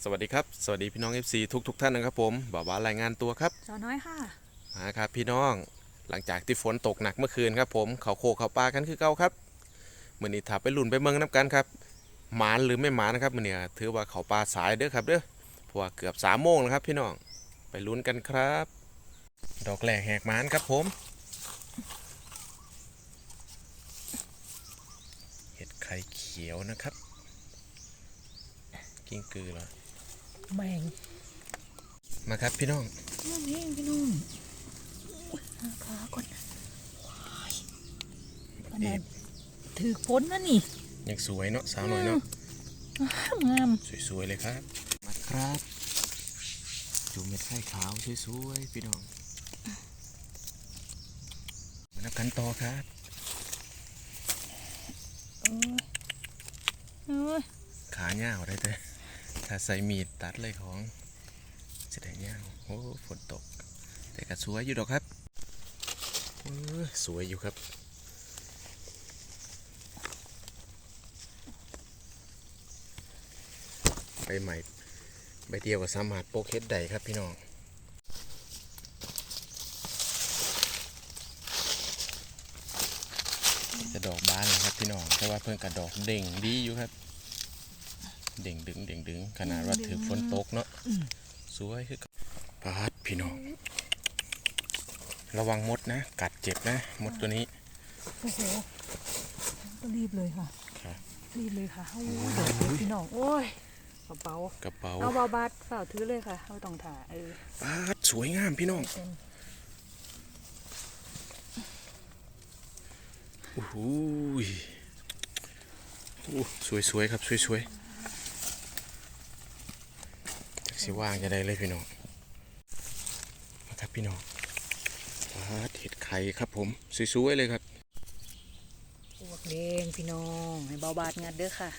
สวัสดีครับ สวัสดีพี่น้อง FC ทุกทุกๆท่านนะครับผมบ่าวารายงานตัวครับสาวน้อยค่ะมาครับพี่น้องหลังจากที่ฝนตกหนักเมื่อคืนครับผมเขาโคกเขาปลากันคือเก่าครับมื่อนี้ถ้าไปลุ่นไปเมืองน้ำกันครับหมานหรือไม่หมานนะครับมื่อนี้ถือว่าเขาปลาสายเด้อครับเด้อเพราะว่าเกือบสามโมงแล้วครับ พี่น้องไปลุ้นกันครับ ดอกแหลกแหกหมานครับผมเห็ดไข่เขียวนะครับ กิ้งกือเหรอ แมงมาครับพี่น้องนั่นเองพี่นุ่มอุ๊ยหาขาก่อนว้ายขนาดถือฝนนะนี่ยังสวยเนาะสาวหน่อยเนาะงามสวยๆเลยครับ มาครับจูเม็ดไข่ขาวสวยๆพี่น้องมานับกันต่อครับเอ้ยเอ้ยขาเงาวได้แต่ ถ้าใส่มีดตัดเลยของจะได้เงาวโอ้ฝนตก แต่ก็สวยอยู่ดอกครับสวยอยู่ครับใบใหม่ใบเดียวกับสามารถโปกเฮ็ดได้ครับพี่น้องจะดอกบานนะครับพี่น้องแต่ว่าเพิ่งกระดอกเด่งดีอยู่ครับ เด่งดึงเด่งดึงขนาดว่าถือฝนตกเนาะสวยคือกับปาดพี่น้อง ระวังมดนะ กัดเจ็บนะ มดตัวนี้โอ้โหก็รีบเลยค่ะครับรีบเลยค่ะโอ้ยเดี๋ยวพี่น้องโอ้ยเบากระเป๋าๆเอาเบาบาดฝ่าถือเลยค่ะเอาต้องถ่าเออปาดสวยงามพี่น้องเป็นโอ้โหยโอ้สวยๆครับสวยๆจัก สิว่างจะได้เลยพี่น้องมาครับพี่น้องปาดเห็ดไข่ครับผมสวยๆเลยครับพวกแดงพี่น้องให้เบาบาดงัดเด้อค่ะ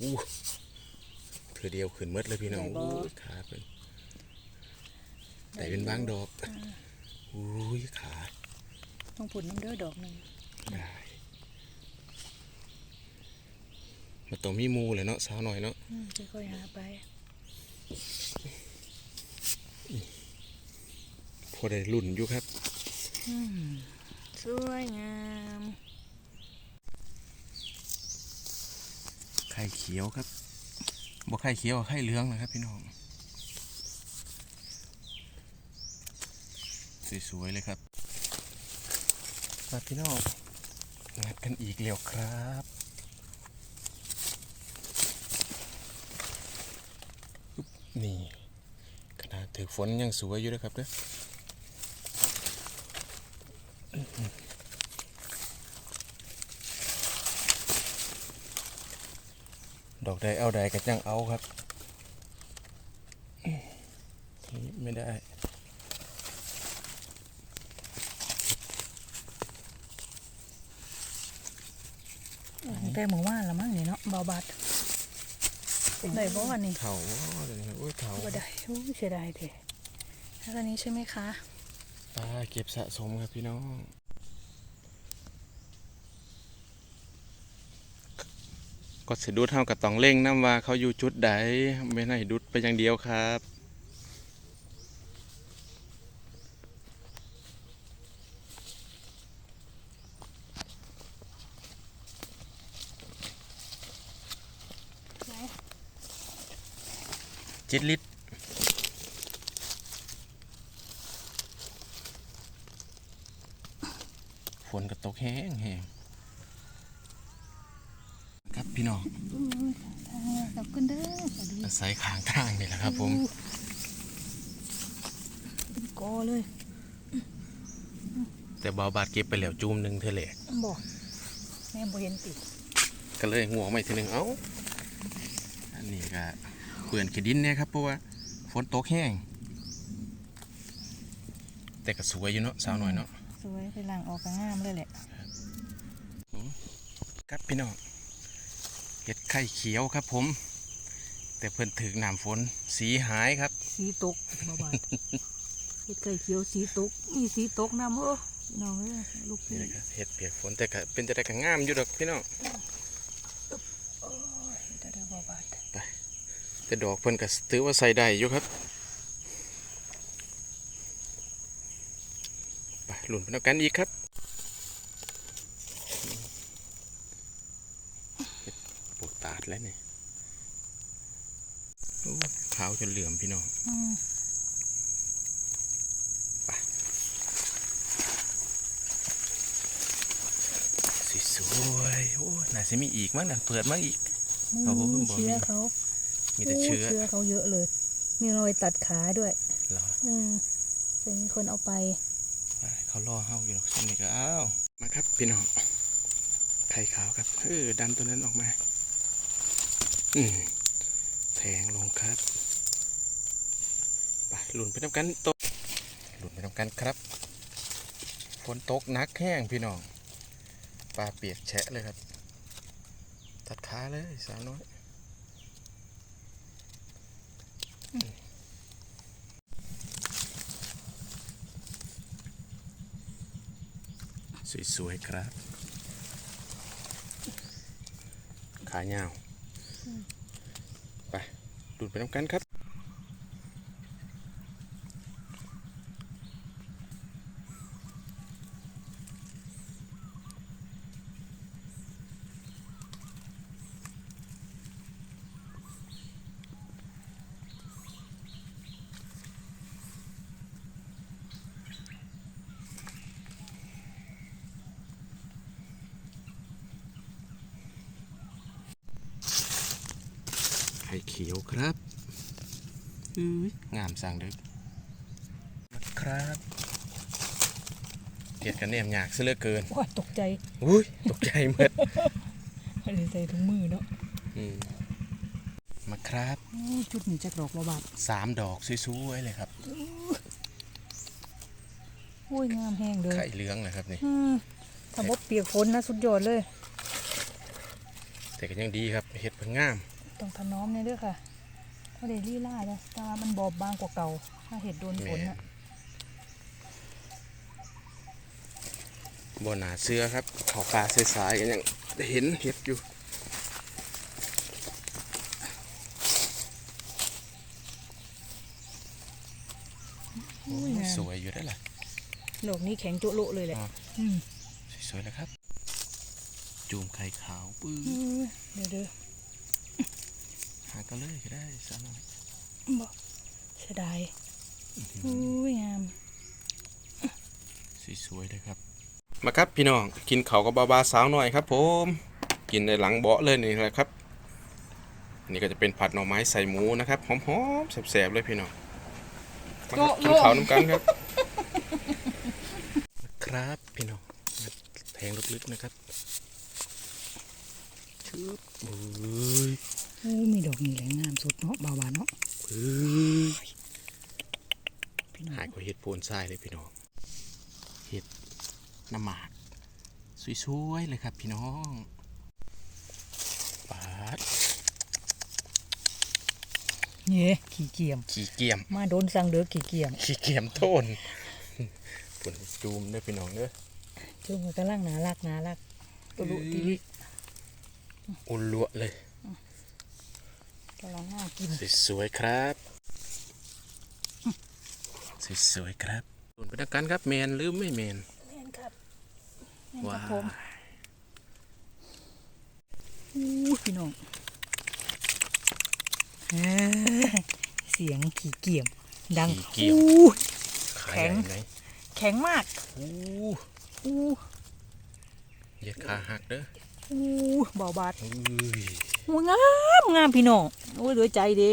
อู้เธอเดียวขึ้นหมดเลยพี่น้องใหญ่บ่อู้ยขาเป็นแต่เป็นบางดอก อุ้ยขา ต้องผุดน้ำเด้อดอกหนึ่งได้ มาต้องมีหมูเลยเนาะสาวหน่อยเนาะอืมค่อยๆหาไปพอได้รุ่นอยู่ครับอืมสวยงามไข่เขียวครับบ่ไข่เขียวอะไข่เหลืองนะครับพี่น้องสวยๆเลยครับมาพี่น้องงัดกันอีกแล้วครับอุ๊บ นี่ขนาดถือฝนยังสวยอยู่นะครับเด้อดอกใดเอาใดก็จังเอาครับนี่ไม่ได้แต่หมูว่านละมั้งนี่เนาะเบาบาด ได้บ่วันนี้เขาว่าเลยนะโอ้ยเขาบ่ได้โอ้ยเสียดายแท้แล้วตอนนี้ใช่ไหมคะปลาเก็บสะสมครับพี่น้องก็สิดูเท่ากับตองเล่งน้ำว่าเขาอยู่จุดใดไม่ให้ดุดไปอย่างเดียวครับ จิตลิตรฝนก็ตกแห้งแห้งครับพี่น้องขอบคุณเด้อสวัสดีอาศัยขางทางนี่แหละครับผมเป็นกอเลย แต่เบาบาดเก็บไปแล้วจูมหนึ่งเทเลบ่แม่บ่เห็นติก็เลยง่วงไม่ทีหนึ่งเอ้า อันนี้ก็ เปื่อนขีดินเนี่ยครับเพราะว่าฝนตกแห้ง แต่ก็สวยอยู่เนาะสาวหน่อยเนาะสวยไปหลังออกก็งามเลยแหละครับพี่น้องเห็ดไข่เขียวครับผม แต่เพิ่นถึกน้ำฝนสีหายครับ สีตกเบาบาดเฮ็ดไก่เขียวสีตกมีสีตกน้ำเอ้อพี่น้องเอ้ยลูกนี่พี่แหละครับเห็ดเปียกฝนแต่ก็เป็นจะได้ก็งามอยู่ดอกพี่น้อง แต่ดอกเพิ่นก็ถือว่าใส่ได้อยู่ครับไปหลุนไปนำกันอีกครับปวดตาดแล้วนี่โอ้ขาวจนเหลื่อมพี่น้องอืมสีสวยโอ้น่าจะมีอีกมั้งน่ะเปิดมั้งอีกไม่โอ้โหมีบ่มีเชื้อเขา มีแต่เชื้อโเชื้อเขาเยอะเลย มีรอยตัดขาด้วยเหรออืมจะมีคนเอาไปไป เขาล่อเฮาอยู่หรอกฉันนี่ก็อ้าวมาครับพี่น้องไข่ขาวครับเออดันตัวนั้นออกมา อืมแทงลงครับไปหลุนไปทำกันตกหลุนไปทำกันครับฝนตกหนักแห้งพี่น้องปลาเปียกแฉะเลยครับ ตัดขาเลยสาวน้อยอืม สวยๆครับ ขายาวไปดูดไปน้ำกันครับ ไข่เขียวครับอุ้ยงามสั่งเด็กนะครับเกียดกันแนมยากซะเหลือเกินว้าตกใจอุ้ยตกใจหมดไม่ได้ใส่ถุงมือเนาะอืมมาครับโอ้ยจุดนี้จากดอกบาบาดสามดอกสวยๆเลยครับโอ้ยงามแห้งเลยไข่เหลืองนะครับนี่อืมถ้าบ่เปียกฝนนะสุดยอดเลย แต่ก็ยังดีครับเห็ดเพิ่งงาม ต้องถนอมเนี่ยด้วยค่ะเพราะเดลี่ล่าจ้ะแต่ว่ามันบอบบางกว่าเก่า ถ้าเห็ดโดนฝนแม่อะบนหนาเสื้อครับเขาปลาสายๆกันยังได้เห็นเห็ดอยู่โอ้ยงามสวยอยู่ได้อล่ะดอกนี้แข็งโจะโละเลยแหละอ๋ออืมสวยๆแล้วครับ จูมไข่ขาวปื้อเออเดี๋ยวเดี๋ยวหาก็เลยก็ได้สาวน้อยบอกเสียดายโอ้ยงามสวยๆเลยครับ มาครับพี่น้องกินเขาวกับบาบาสาวหน่อยครับ ผม กินในหลังเบาะเลยนี่แหละครับ นี่ก็จะเป็นผัดหน่อไม้ใส่หมูนะครับหอมๆแสบๆเลยพี่น้องมาครับกินเขาวน้ำกันครับ ครับพี่น้องมาแทงลึกๆนะครับชึบเอ้ยโอ้มีดอกนี้แหละงามสุดเนาะบาวาเนาะเอ้ยพี่น้องหายกว่าเห็ดโพนทรายเลยพี่น้องเห็ดน้ำหมากสวยๆเลยครับพี่น้องปาดเนี่ยขี้เกียม ขี้เกียม มาโดนสั่งเด้อขี้เกียม ขี้เกียมโทนปุ่นจูมเด้อพี่น้องเด้อจุ่มนกำลังน่ารักน่ารักตุลุติลิอุ่นลวเลย กำลังน่ากินสวยๆครับสวยๆครับส่วนไปดักกันครับแมนหรือไม่แมนแม่นครับแม่นคว้ารับผมอู้พี่น้องเอ้ยเสียงขี้เกียม ดังขี้เกียมอู้ขายแข็งไหนแข็งมากอู้อู้เหยียดขาหักเด้ออู้เบาบาดอุ้ย โอ้ยงามงามพี่น้องโอ้ยเหลือใจเดี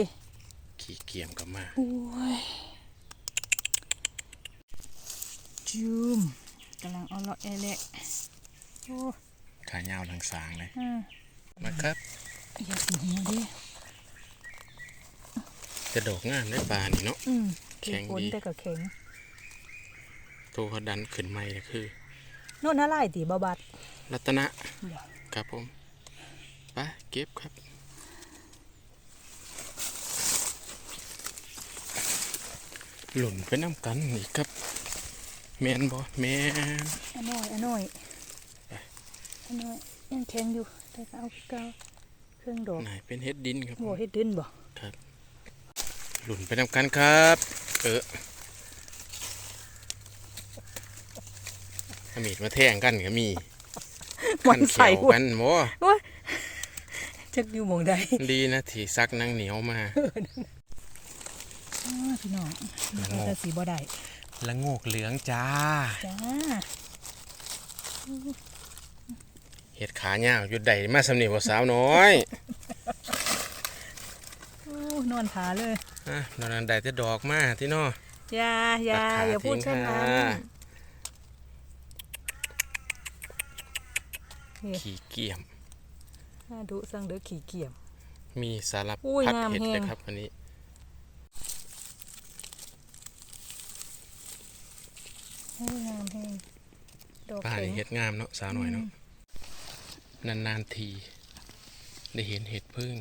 ขี้เกียมก็มาโอ้ยจุมกำลังเอาเลาะแอเละโอ้ขายาวทางสางเลยอ่ามาครับอย่าสิเหียดิจะดอกงามได้ปลานี่เนาะ อืมแข็งฝนดีแต่ก็แข็งตัวเขาดันขึ้นไม่เลยคือ โน่นน่าไล่ตีบาบาดรัตนะ เดี๋ยว ครับผม ไปเก็บครับ หล่นไปน้ำกันอีกครับ แมนบอแมนอันน้อยอันน้อยอันน้อยยังแข็งอยู่แต่ก็เอาเกาเครื่องดอกไหนเป็นเฮ็ดดินครับบ่เฮ็ดดินบ่ครับหลุนไปนำกันครับ เออเอามีดมาแทงกันก็มีมันใส่ขันเขียวหัวกันโม จักอยู่หมองใดดีนะที่ซักนังเหนียวมาอ้าพี่น้องละโงกแต่สีบ่ได้ละโงกเหลืองจ้า จ้าเห็ดขาเงาวหยุดใดมาสำนีบ่สาวน้อยโอ้นอนขาเลย อะนอนนั้นได้แต่ดอกมาที่นอ อย่าอย่าตัดขาอย่าพูดทิ้งเช่นนั้ค่ะนขี่เกี่ยม น่าดุสั่งเด้อขี่เกียม มีสารอุ้ยพัดงามเห็ดแฮงเลยครับวันนี้ให้งามแห้งดอกป้าแข็นี่งเห็ดงามเนาะสาวหน่อยเนาะนานๆที ได้เห็นเห็ดพึ่ง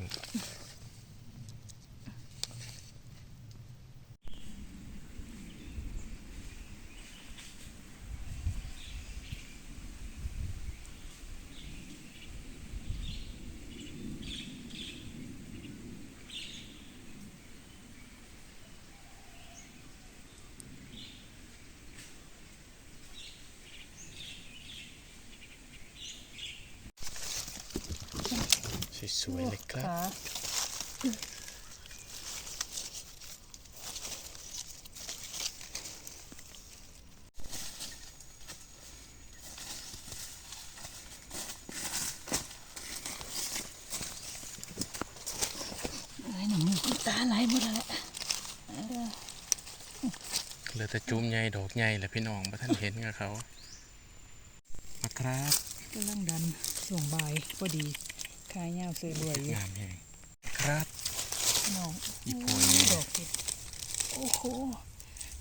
สวยๆเลยครับขาไอ้หนูมือตาไหลหมดแล้วแหละเหลือแต่จุ้มใหญ่ดอกใหญ่แหละพี่น้องบ่ท่านเห็นกับเขามาครับกำลังดันส่วงบายพอดี ขายาวสวยรวยอยู่งามแหงครับน้องอีโพยดอกเห็ดโอ้โห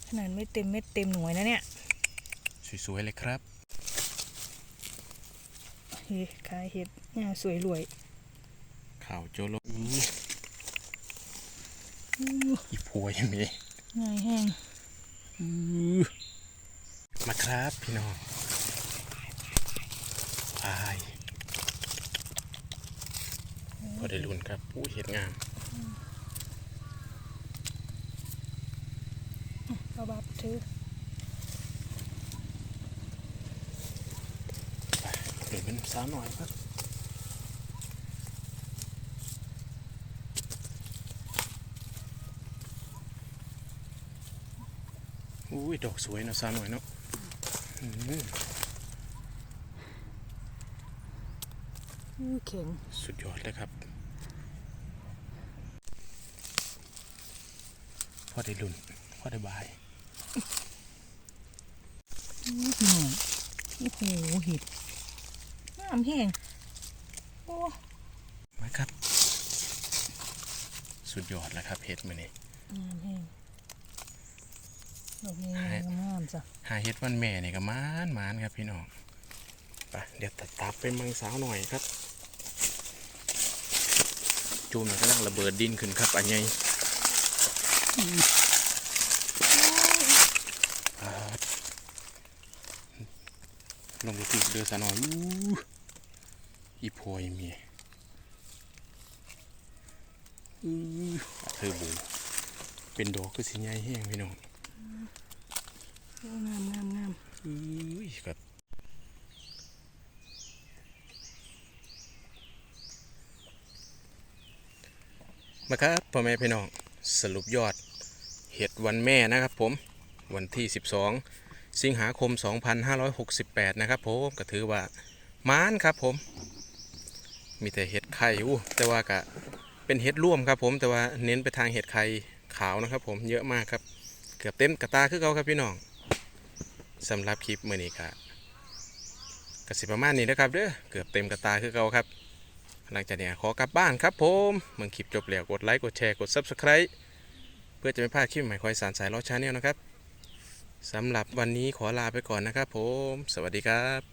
ขนาดไม่เต็มเม็ดเต็มหน่วยนะเนี่ย สวยๆเลยครับเฮ้ขายเห็ดยาวสวยรวยข่าวโจโลอีอู้อีโพยมีง่ายแห้งมาครับพี่น้องพายพ อได้ลุ้นครับอู้เห็ดงามเอาบับถือเดี๋ยวเป็นสาวหน่อยครับอุ้ย ดอกสวยเนาะสาวหน่อยเนาะอืมอู้เข็งสุดยอดเลยครับ พอได้ลุ้นพอได้บายอู้พี่น้องโอ้โหเห็ดงามแห้งโอ้มาครับ สุดยอดแล้วครับเห็ดมือนี้งามแห้งดอกนี้ให้งามๆจ้ะหาเห็ดวันแม่นี่ก็มานมานครับพี่น้องไปเดี๋ยวตัดตับไปมังสาวหน่อยครับ จูมนกำลังระเบิดดินขึ้นครับอันใหญ่ครับ ลงไปติดเดือสาวหน่อยอู้อีโพยมีอู้เธอบูเป็นดอกก็สิใหญ่แห้งพี่น้องโอ้งามงามงามอุ้ยก็มาครับพ่อแม่พี่น้อง สรุปยอดเห็ดวันแม่นะครับผมวันที่ 12 สิงหาคม 2568 นะครับผมก็ถือว่าม้านครับผม มีแต่เห็ดไข่อู้แต่ว่าก็เป็นเห็ดร่วมครับผมแต่ว่าเน้นไปทางเห็ดไข่ขาวนะครับผมเยอะมากครับ เกือบเต็มกระตาคือเขาครับพี่น้องสำหรับคลิปมื่อนี้ครับกสิประมาณนี้นะครับเด้อเกือบเต็มกระตาคือเก่าครับ หลังจากนี้ขอกลับบ้านครับผมเมื่อคลิปจบแล้วกดไลค์กดแชร์กด Subscribe เพื่อจะไม่พลาดคลิปใหม่คอยสารสายล้อชาแนลนะครับสำหรับวันนี้ขอลาไปก่อนนะครับผม สวัสดีครับ